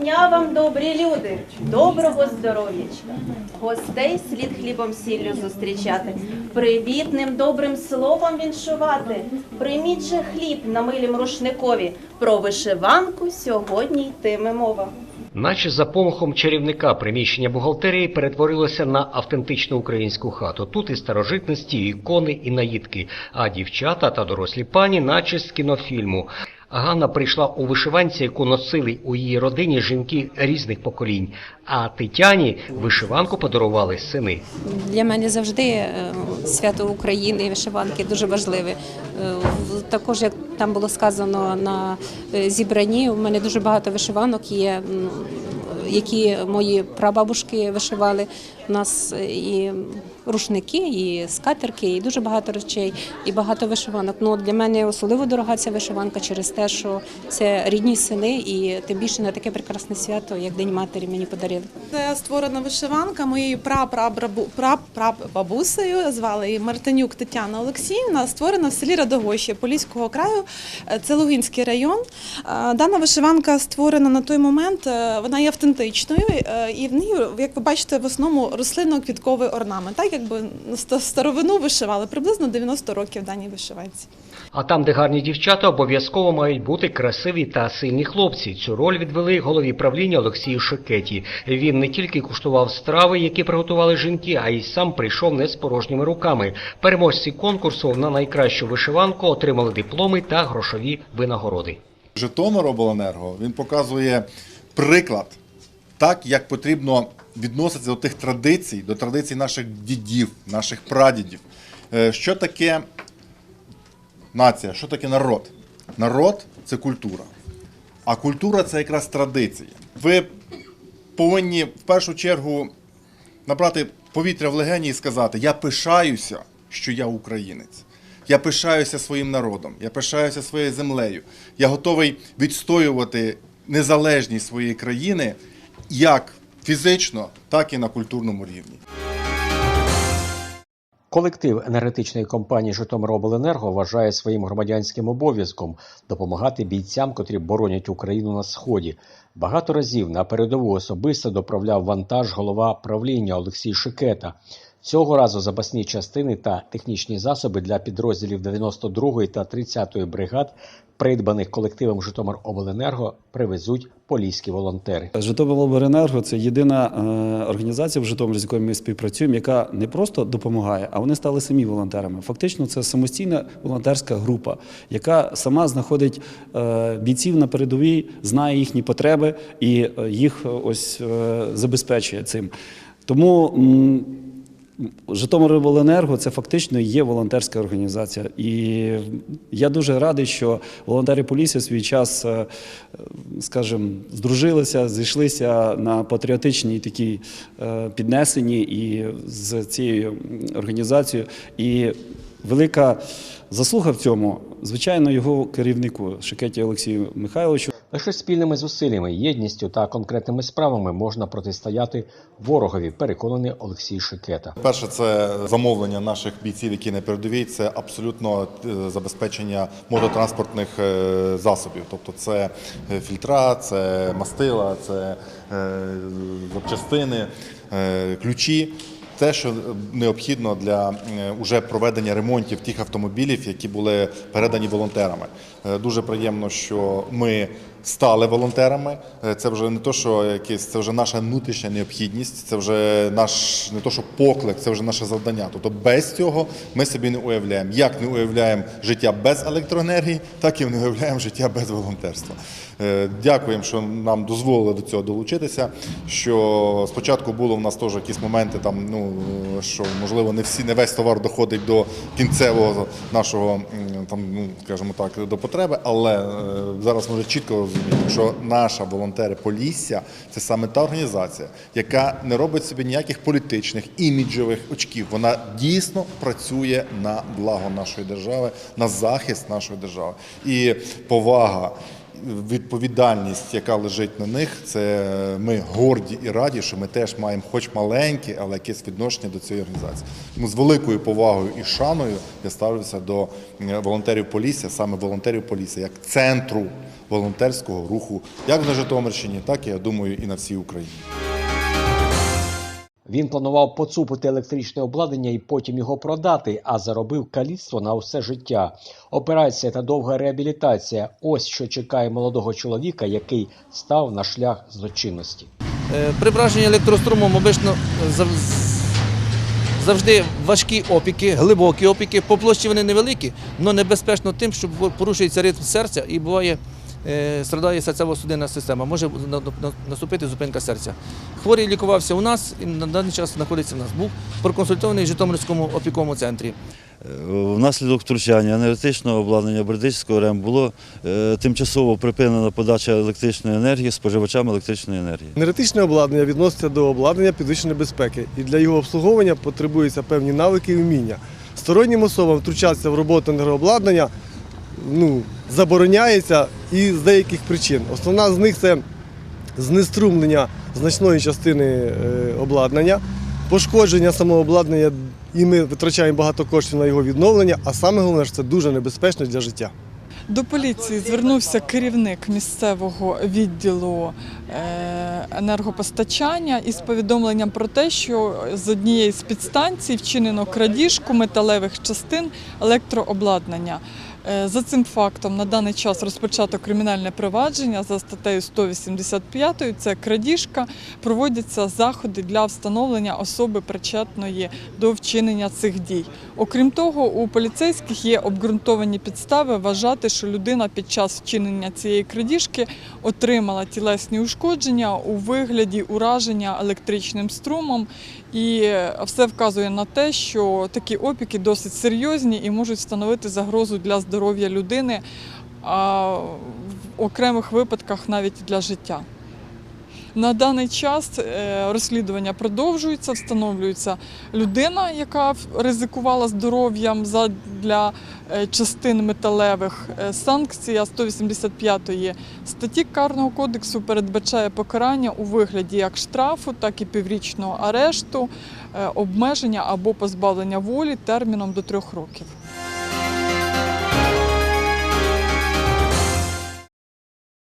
дня вам, добрі люди, доброго здоров'ячка. Гостей слід хлібом сіллю зустрічати, привітним добрим словом віншувати. Прийміть же хліб на милім рушникові. Про вишиванку сьогодні йтиме мова. Наче за помахом чарівника приміщення бухгалтерії перетворилося на автентичну українську хату. Тут і старожитності, і ікони, і наїдки, а дівчата та дорослі пані, наче з кінофільму. Ганна прийшла у вишиванці, яку носили у її родині жінки різних поколінь. А Тетяні вишиванку подарували сини. Для мене завжди е, свято України і вишиванки дуже важливе. Е, Також, як там було сказано на е, зібранні, у мене дуже багато вишиванок є, які мої прабабушки вишивали. У нас е, і рушники, і скатерки, і дуже багато речей, і багато вишиванок. Ну, для мене особливо дорога ця вишиванка через те, що це рідні сини, і тим більше на таке прекрасне свято, як День матері, мені подарили. Це створена вишиванка моєю прапрабабусею, звали її Мартинюк Тетяна Олексіївна, створена в селі Радогощі Поліського краю, Е, це Лугинський район. Е, Дана вишиванка створена на той момент, вона є автентичною, е, і в ній, як ви бачите, в основному рослинно-квітковий орнамент. Так якби ста- старовину вишивали, приблизно 90 років даній вишиванці. А там, де гарні дівчата, обов'язково мають бути красиві та сильні хлопці. Цю роль відвели голові правління Олексію Шикеті. Він не тільки куштував страви, які приготували жінки, а й сам прийшов не з порожніми руками. Переможці конкурсу на найкращу вишиванку отримали дипломи та грошові винагороди. Житомир обленерго він показує приклад, так як потрібно відноситися до тих традицій, до традицій наших дідів, наших прадідів. Е, Що таке нація, що таке народ? Народ це культура. А культура це якраз традиції. Ви повинні в першу чергу набрати повітря в легені і сказати: Я пишаюся, що я українець. Я пишаюся своїм народом, я пишаюся своєю землею. Я готовий відстоювати незалежність своєї країни як фізично, так і на культурному рівні. Колектив енергетичної компанії «Житомиробленерго» вважає своїм громадянським обов'язком допомагати бійцям, котрі боронять Україну на сході. Багато разів на передову особисто доправляв вантаж голова правління Олексій Шикета. Цього разу запасні частини та технічні засоби для підрозділів 92-ї та 30-ї бригад, придбаних колективом «Житомиробленерго», привезуть поліські волонтери. Житомиробленерго – це єдина е, організація в Житомирі, з якою ми співпрацюємо, яка не просто допомагає, а вони стали самі волонтерами. Фактично, це самостійна волонтерська група, яка сама знаходить е, бійців на передовій, знає їхні потреби і е, їх ось забезпечує цим. Тому м, Житомиробленерго це фактично є волонтерська організація. І я дуже радий, що волонтери Полісся в свій час, е, скажімо, здружилися, зійшлися на патріотичній такій е, піднесенні і з цією організацією. І велика заслуга в цьому, звичайно, його керівнику Шикеті Олексію Михайловичу. Лише спільними зусиллями, єдністю та конкретними справами можна протистояти ворогові, переконаний Олексій Шикета. Перше, це замовлення наших бійців, які на передовій, це абсолютно е, забезпечення мототранспортних е, засобів. Тобто це е, фільтра, це мастила, це запчастини, ключі. Те, що необхідно для е, уже проведення ремонтів тих автомобілів, які були передані волонтерами. Е, Дуже приємно, що ми стали волонтерами. Е, Це вже не то, що якесь, це вже наша внутрішня необхідність, це вже наш не то, що поклик, це вже наше завдання. Тобто без цього ми собі не уявляємо. Як не уявляємо життя без електроенергії, так і не уявляємо життя без волонтерства. Дякуємо, що нам дозволили до цього долучитися. Що спочатку було в нас теж якісь моменти, там ну що можливо не всі, не весь товар доходить до кінцевого нашого там, ну скажімо так, до потреби, але е, зараз ми вже чітко розуміємо, що наша волонтери Полісся це саме та організація, яка не робить собі ніяких політичних іміджових очків. Вона дійсно працює на благо нашої держави, на захист нашої держави. І повага відповідальність, яка лежить на них, це ми горді і раді, що ми теж маємо, хоч маленьке, але якесь відношення до цієї організації. Тому з великою повагою і шаною я ставлюся до волонтерів Полісся, саме волонтерів Полісся, як центру волонтерського руху, як на Житомирщині, так і я думаю, і на всій Україні. Він планував поцупити електричне обладнання і потім його продати, а заробив каліцтво на усе життя. Операція та довга реабілітація ось що чекає молодого чоловіка, який став на шлях злочинності. Е, При враженні електрострумом обично зав- завжди важкі опіки, глибокі опіки. По площі вони невеликі, але небезпечно тим, що порушується ритм серця і буває. Е, Страдає серцево-судинна система, може на- на- наступити зупинка серця. Хворий лікувався у нас і на даний час знаходиться в нас. Був проконсультований в Житомирському опіковому центрі. Внаслідок втручання енергетичного обладнання Бердичського РЕМ було е, тимчасово припинена подача електричної енергії споживачам електричної енергії. Енергетичне обладнання відноситься до обладнання підвищеної безпеки, і для його обслуговування потребуються певні навики і вміння. Стороннім особам втручатися в роботу енергообладнання ну, забороняється і з деяких причин. Основна з них це знеструмлення значної частини е, обладнання, пошкодження самого обладнання, і ми витрачаємо багато коштів на його відновлення, а саме головне, що це дуже небезпечно для життя. До поліції звернувся керівник місцевого відділу е, енергопостачання із повідомленням про те, що з однієї з підстанцій вчинено крадіжку металевих частин електрообладнання. Е, За цим фактом на даний час розпочато кримінальне провадження за статтею 185, це крадіжка. Проводяться заходи для встановлення особи причетної до вчинення цих дій. Окрім того, у поліцейських є обґрунтовані підстави вважати, що людина під час вчинення цієї крадіжки отримала тілесні ушкодження у вигляді ураження електричним струмом, і все вказує на те, що такі опіки досить серйозні і можуть становити загрозу для здоров'я людини, а в окремих випадках навіть для життя. На даний час е, розслідування продовжується, встановлюється людина, яка ризикувала здоров'ям для частин металевих. Е, Санкція 185 статті Карного кодексу передбачає покарання у вигляді як штрафу, так і піврічного арешту, е, обмеження або позбавлення волі терміном до трьох років.